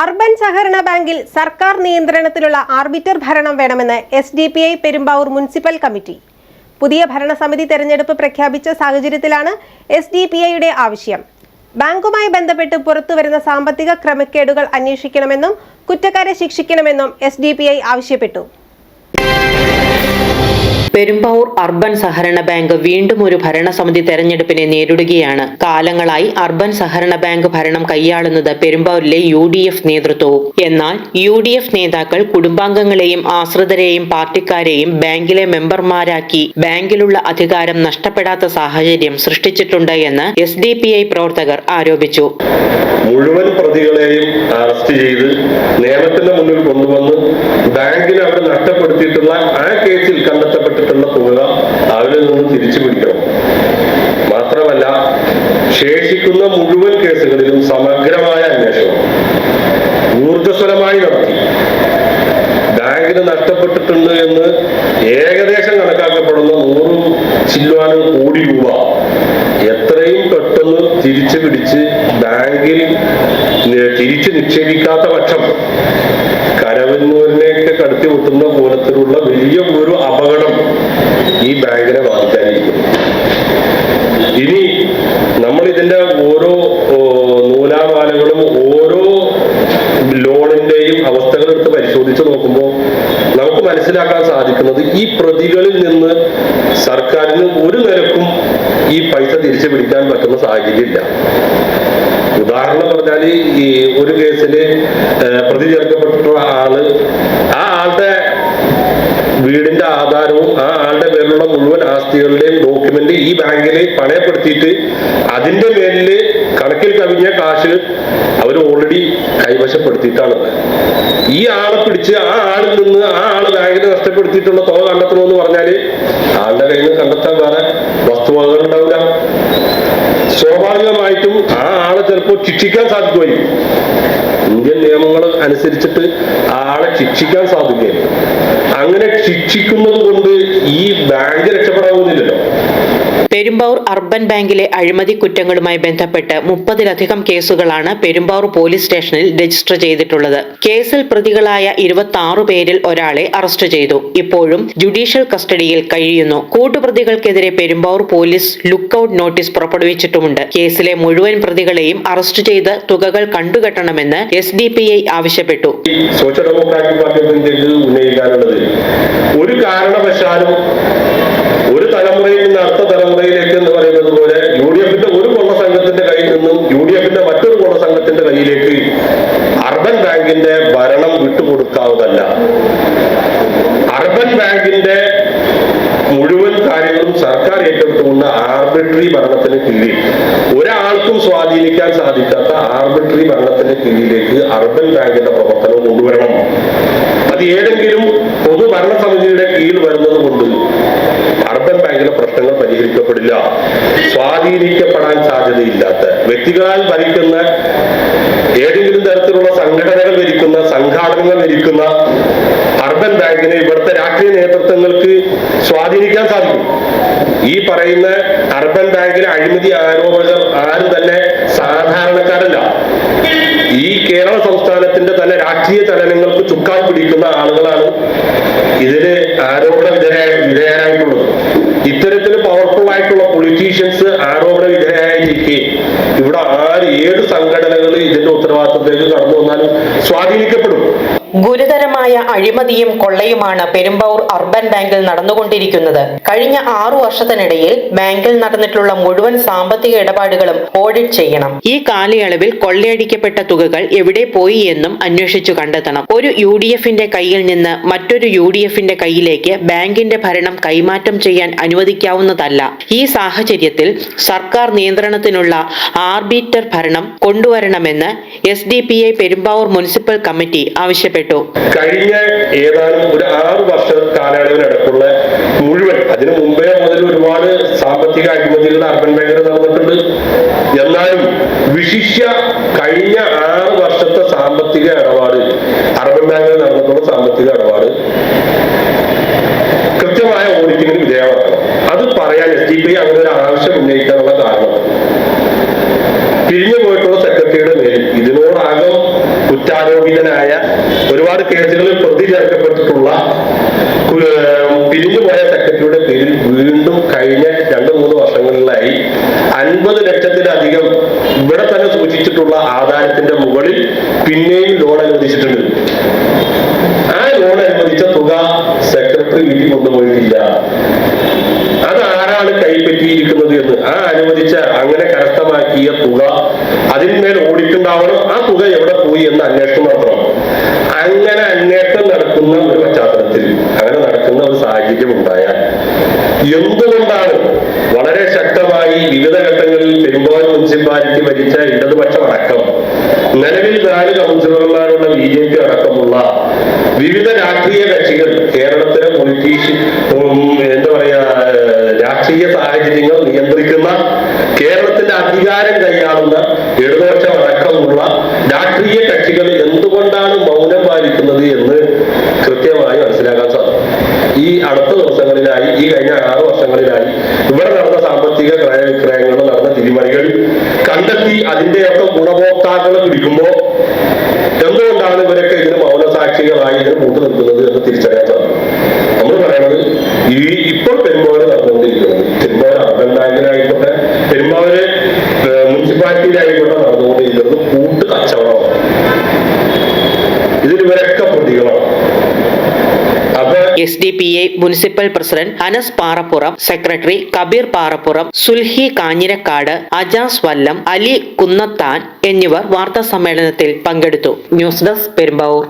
Urban സഹകരണ ബാങ്കിൽ സർക്കാർ നിയന്ത്രണത്തിലുള്ള ആർബിറ്റർ ഭരണം വേണമെന്ന് S D P I Perumbavoor municipal committee. പുതിയ ഭരണസമിതി തെരഞ്ഞെടുപ്പ് പ്രഖ്യാപിച്ച സാഹചര്യത്തിലാണ് എസ് ഡി പി ഐയുടെ ആവശ്യം. ബാങ്കുമായി ബന്ധപ്പെട്ട് പുറത്തുവരുന്ന സാമ്പത്തിക ക്രമക്കേടുകൾ അന്വേഷിക്കണമെന്നും കുറ്റക്കാരെ ശിക്ഷിക്കണമെന്നും എസ് ഡി പി ഐ ആവശ്യപ്പെട്ടു. പെരുമ്പാവൂർ അർബൻ സഹകരണ ബാങ്ക് വീണ്ടും ഒരു ഭരണസമിതി തെരഞ്ഞെടുപ്പിനെ നേരിടുകയാണ്. കാലങ്ങളായി അർബൻ സഹകരണ ബാങ്ക് ഭരണം കൈയാളുന്നത് പെരുമ്പാവൂരിലെ യു ഡി എഫ് നേതൃത്വവും. എന്നാൽ യു ഡി എഫ് നേതാക്കൾ കുടുംബാംഗങ്ങളെയും ആശ്രിതരെയും പാർട്ടിക്കാരെയും ബാങ്കിലെ മെമ്പർമാരാക്കി ബാങ്കിലുള്ള അധികാരം നഷ്ടപ്പെടാത്ത സാഹചര്യം സൃഷ്ടിച്ചിട്ടുണ്ട് എന്ന് എസ് ഡി പി ഐ പ്രവർത്തകർ ആരോപിച്ചു. മുഴുവൻ പ്രതികളെയും അറസ്റ്റ് ചെയ്ത് നിയമത്തിന്റെ മുന്നിൽ കൊണ്ടുവന്ന് ബാങ്കിനെ അവർ നഷ്ടപ്പെടുത്തിയിട്ടുള്ള ആ കേസിൽ നിന്ന് തിരിച്ചു പിടിക്കണം മാത്രമല്ല ശേഷിക്കുന്ന മുഴുവൻ കേസുകളിലും സമഗ്രമായ അന്വേഷണം ഊർജസ്വലമായി നടത്തി. ബാങ്കിന് നഷ്ടപ്പെട്ടിട്ടുണ്ട് എന്ന് ഏകദേശം കണക്കാക്കപ്പെടുന്ന നൂറ് ചില്ലുവാനും കോടി രൂപ എത്രയും പെട്ടെന്ന് തിരിച്ചു പിടിച്ച് ബാങ്കിൽ തിരിച്ചു നിക്ഷേപിക്കാത്ത പക്ഷം ലോണിന്റെയും അവസ്ഥകൾ എടുത്ത് പരിശോധിച്ച് നോക്കുമ്പോൾ നമുക്ക് മനസ്സിലാക്കാൻ സാധിക്കുന്നത് ഈ പ്രതികളിൽ നിന്ന് സർക്കാരിന് ഒരു നിരക്കും ഈ പൈസ തിരിച്ചു പിടിക്കാൻ പറ്റുന്ന സാഹചര്യമില്ല. ഉദാഹരണം പറഞ്ഞാൽ ഈ ഒരു കേസിൽ പ്രതി ചേർക്കപ്പെട്ടിട്ടുള്ള ആൾ ആ ആളുടെ വീടിന്റെ ആധാരവും ആ ആളുടെ പേരിലുള്ള മുഴുവൻ ആസ്തികളുടെയും ഡോക്യുമെന്റ് ഈ ബാങ്കിൽ പണയപ്പെടുത്തിയിട്ട് അതിന്റെ മേലിൽ കണക്കിൽ കവിഞ്ഞ കാശ് അവർ ഓൾറെഡി കൈവശപ്പെടുത്തിയിട്ടാണുള്ളത് ഈ ആളെ പിടിച്ച് ആ ആളിൽ നിന്ന് ആ ആൾ ബാങ്കിന് നഷ്ടപ്പെടുത്തിയിട്ടുള്ള തുക കണ്ടെത്തണമെന്ന് പറഞ്ഞാൽ ആളുടെ കയ്യിൽ നിന്ന് കണ്ടെത്താൻ വേറെ വസ്തുവകകൾ ഉണ്ടാവില്ല. സ്വാഭാവികമായിട്ടും ആ ആളെ ചിലപ്പോൾ ശിക്ഷിക്കാൻ സാധിക്കുമായിരിക്കും. ഇന്ത്യൻ നിയമങ്ങൾ അനുസരിച്ചിട്ട് ആളെ ശിക്ഷിക്കാൻ സാധിക്കുകയില്ല. അങ്ങനെ ശിക്ഷിക്കുന്നത് കൊണ്ട് പെരുമ്പാവൂർ അർബൻ ബാങ്കിലെ അഴിമതി കുറ്റങ്ങളുമായി ബന്ധപ്പെട്ട് മുപ്പതിലധികം കേസുകളാണ് പെരുമ്പാവൂർ പോലീസ് സ്റ്റേഷനിൽ രജിസ്റ്റർ ചെയ്തിട്ടുള്ളത്. കേസിൽ പ്രതികളായ ഇരുപത്തി ആറ് പേരിൽ ഒരാളെ അറസ്റ്റ് ചെയ്തു. ഇപ്പോഴും ജുഡീഷ്യൽ കസ്റ്റഡിയിൽ കഴിയുന്നു. കൂട്ടുപ്രതികൾക്കെതിരെ പെരുമ്പാവൂർ പോലീസ് ലുക്കൌട്ട് നോട്ടീസ് പുറപ്പെടുവിച്ചിട്ടുമുണ്ട്. കേസിലെ മുഴുവൻ പ്രതികളെയും അറസ്റ്റ് ചെയ്ത് തുകകൾ കണ്ടുകെട്ടണമെന്ന് എസ് ഡി പി ഐ ആവശ്യപ്പെട്ടു. ഒരു കാരണവശാലും ഒരു തലമുറയിൽ നിന്ന് തലമുറയിലേക്ക് എന്ന് പറയുന്നത് പോലെ യു ഡി എഫിന്റെ ഒരു കൊള്ള സംഘത്തിന്റെ കയ്യിൽ നിന്നും യു ഡി എഫിന്റെ മറ്റൊരു കൊള്ള സംഘത്തിന്റെ കയ്യിലേക്ക് അർബൻ ബാങ്കിന്റെ ഭരണം വിട്ടുകൊടുക്കാവുന്നതല്ല. അർബൻ ബാങ്കിന്റെ മുഴുവൻ കാര്യങ്ങളും സർക്കാർ ഏറ്റെടുത്തുകൊണ്ട് ആർബിട്രറി ഭരണത്തിന് കീഴിൽ ഒരാൾക്കും സ്വാധീനിക്കാൻ സാധിക്കാത്ത ആർബിട്രറി ഭരണത്തിന് കീഴിലേക്ക് അർബൻ ബാങ്കിന്റെ പ്രവർത്തനം കൊണ്ടുവരണം. അത് ഏതെങ്കിലും പൊതുഭരണ ഭരണസമിതിയുടെ കീഴിൽ വരുന്നത് കൊണ്ട് പരിഹരിക്കപ്പെടില്ല സ്വാധീനിക്കപ്പെടാൻ സാധ്യതയില്ലാത്ത വ്യക്തികളാൽ ഭരിക്കുന്ന ഏതെങ്കിലും തരത്തിലുള്ള സംഘടനകൾ ഭരിക്കുന്ന സംഘാടനങ്ങൾ ഭരിക്കുന്ന അർബൻ ബാങ്കിനെ ഇവിടുത്തെ രാഷ്ട്രീയ നേതൃത്വങ്ങൾക്ക് സ്വാധീനിക്കാൻ സാധിക്കും. ഈ പറയുന്ന അർബൻ ബാങ്കിലെ അഴിമതി ആരോപകർ ആരും തന്നെ സാധാരണക്കാരല്ല. ഈ കേരള സംസ്ഥാനത്തിന്റെ തന്നെ രാഷ്ട്രീയ ചലനങ്ങൾക്ക് ചുക്കാൻ പിടിക്കുന്ന ആളുകളാണ് ഇതിന് ആരോപണ വിധേയ സംഘടനകൾ ഇതിന്റെ ഉത്തരവാദിത്തത്തിലേക്ക് കടന്നു വന്നാലും സ്വാധീനിക്കപ്പെടും. ഗുരുതരമായ അഴിമതിയും കൊള്ളയുമാണ് പെരുമ്പാവൂർ അർബൻ ബാങ്കിൽ നടന്നുകൊണ്ടിരിക്കുന്നത്. കഴിഞ്ഞ ആറു വർഷത്തിനിടയിൽ ബാങ്കിൽ നടന്നിട്ടുള്ള മുഴുവൻ സാമ്പത്തിക ഇടപാടുകളും ഓഡിറ്റ് ചെയ്യണം. ഈ കാലയളവിൽ കൊള്ളയടിക്കപ്പെട്ട തുകകൾ എവിടെ പോയി എന്നും അന്വേഷിച്ചു കണ്ടെത്തണം. ഒരു യു ഡി എഫിന്റെ കയ്യിൽ നിന്ന് മറ്റൊരു യു ഡി എഫിന്റെ കയ്യിലേക്ക് ബാങ്കിന്റെ ഭരണം കൈമാറ്റം ചെയ്യാൻ അനുവദിക്കാവുന്നതല്ല. ഈ സാഹചര്യത്തിൽ സർക്കാർ നിയന്ത്രണത്തിനുള്ള ആർബിറ്റർ ഭരണം കൊണ്ടുവരണമെന്ന് S D P I Perumbavoor municipal committee ആവശ്യപ്പെട്ടു. കഴിഞ്ഞ ഏതാനും ഒരു ആറ് വർഷ കാലയളവിനടക്കുള്ള മുഴുവൻ അതിനു മുമ്പേ മുതൽ ഒരുപാട് സാമ്പത്തിക അഴിമതികൾ അർബൻ മേഖല നടന്നിട്ടുണ്ട്. എന്നാലും വിശിഷ്യ കഴിഞ്ഞ ആറ് വർഷത്തെ സാമ്പത്തിക ഇടപാട് അർബൻ ബാങ്കിൽ നടന്നിട്ടുള്ള സാമ്പത്തിക ഇടപാട് കൃത്യമായ ഓഡിറ്റിങ്ങിന് വിധേയമാക്കണം. അത് പറയാൻ എസ് ഡി പി അങ്ങനെ ഒരു ആവശ്യം ഉന്നയിക്കാനുള്ള കാരണം. പിരിഞ്ഞു പോയിട്ടുള്ള സെക്രട്ടറിയുടെ മേൽ ഇതിനോടകം കുറ്റാരോപിതനായ ഒരുപാട് കേസുകളിൽ പ്രതി ചേർക്കപ്പെട്ടിട്ടുള്ള പിരിഞ്ഞുപോയ സെക്രട്ടറിയുടെ പേരിൽ വീണ്ടും കഴിഞ്ഞ രണ്ട് മൂന്ന് വർഷങ്ങളിലായി അൻപത് ലക്ഷത്തിലധികം ഇവിടെ തന്നെ സൂക്ഷിച്ചിട്ടുള്ള ആധാരത്തിന്റെ മുകളിൽ പിന്നെയും ലോൺ അനുവദിച്ചിട്ടുണ്ട്. ആ ലോൺ അനുവദിച്ച തുക സെക്രട്ടറി വീട്ടിൽ കൊണ്ടുപോയിട്ടില്ല. അത് ആരാണ് കൈപ്പറ്റിയിരിക്കുന്നത് എന്ന്? ആ അനുവദിച്ച അങ്ങനെ കരസ്ഥമാക്കിയ തുക അതിന്മേൽ ഓടിക്കുണ്ടാവണം ആ തുക എവിടെ പോയി എന്ന് അന്വേഷണം നടത്തണം. അങ്ങനെ അന്വേഷണം നടക്കുന്ന ഒരു പശ്ചാത്തലത്തിൽ അങ്ങനെ നടക്കുന്ന ഒരു സാഹചര്യം ഉണ്ടായാൽ എന്തുകൊണ്ടാണ് വളരെ ശക്തമായി വിവിധ ഘട്ടങ്ങളിൽ പെരുമ്പാവൂർ മുനിസിപ്പാലിറ്റി ഭരിച്ച ഇടതുപക്ഷം അടക്കം നിലവിൽ നാല് കൗൺസിലർമാരുള്ള ബി ജെ പി അടക്കമുള്ള വിവിധ രാഷ്ട്രീയ കക്ഷികൾ കേരളത്തിലെ പൊളിറ്റീഷ്യൻ എന്താ പറയാ രാഷ്ട്രീയ സാഹചര്യങ്ങൾ നിയന്ത്രിക്കുന്ന കേരളത്തിന്റെ അധികാരം കൈയാളുന്ന ഇടതുപക്ഷം അടക്കമുള്ള രാഷ്ട്രീയ കക്ഷികൾ എന്തുകൊണ്ടാണ് മൗനം പാലിക്കുന്നത് എന്ന് കൃത്യമായി മനസ്സിലാക്കാൻ സാധിക്കും. ഈ അടുത്ത ദിവസങ്ങളിലായി ഈ കഴിഞ്ഞ ആറു വർഷങ്ങളിലായി ഇവിടെ നടന്ന സാമ്പത്തിക ക്രയവിക്രയങ്ങളിൽ നടന്ന തിരിമറികൾ കണ്ടെത്തി അതിന്റെയൊക്കെ ഗുണഭോക്താക്കളെ പിടിക്കുമ്പോ എന്തുകൊണ്ടാണ് ഇവരൊക്കെ ഇതിന് മൗനസാക്ഷികളായി ഇതിന് കൂട്ടു നിൽക്കുന്നത് എന്ന് പറയണത് ഈ ഇപ്പോൾ പെരുമ്പാവൂര് നടന്നുകൊണ്ടിരിക്കുന്നത്. പെരുമ്പാവൂർ അർബൻ ബാങ്കിലായിക്കോട്ടെ പെരുമ്പാവൂര് മുനിസിപ്പാലിറ്റിയിലായിക്കോട്ടെ നടന്നുകൊണ്ടിരിക്കുന്നത് കൂട്ട് കച്ചവടമാണ്. ഇതിലിവരൊക്കെ പ്രതികളാണ്. S D P I municipal president Anas Parappuram secretary Kabeer Parappuram Sulhi Kanjirakkad Ajas Vallam Ali Kunnathan എന്നിവർ വാർത്താ സമ്മേളനത്തിൽ പങ്കെടുത്തു. News desk Perumbavoor.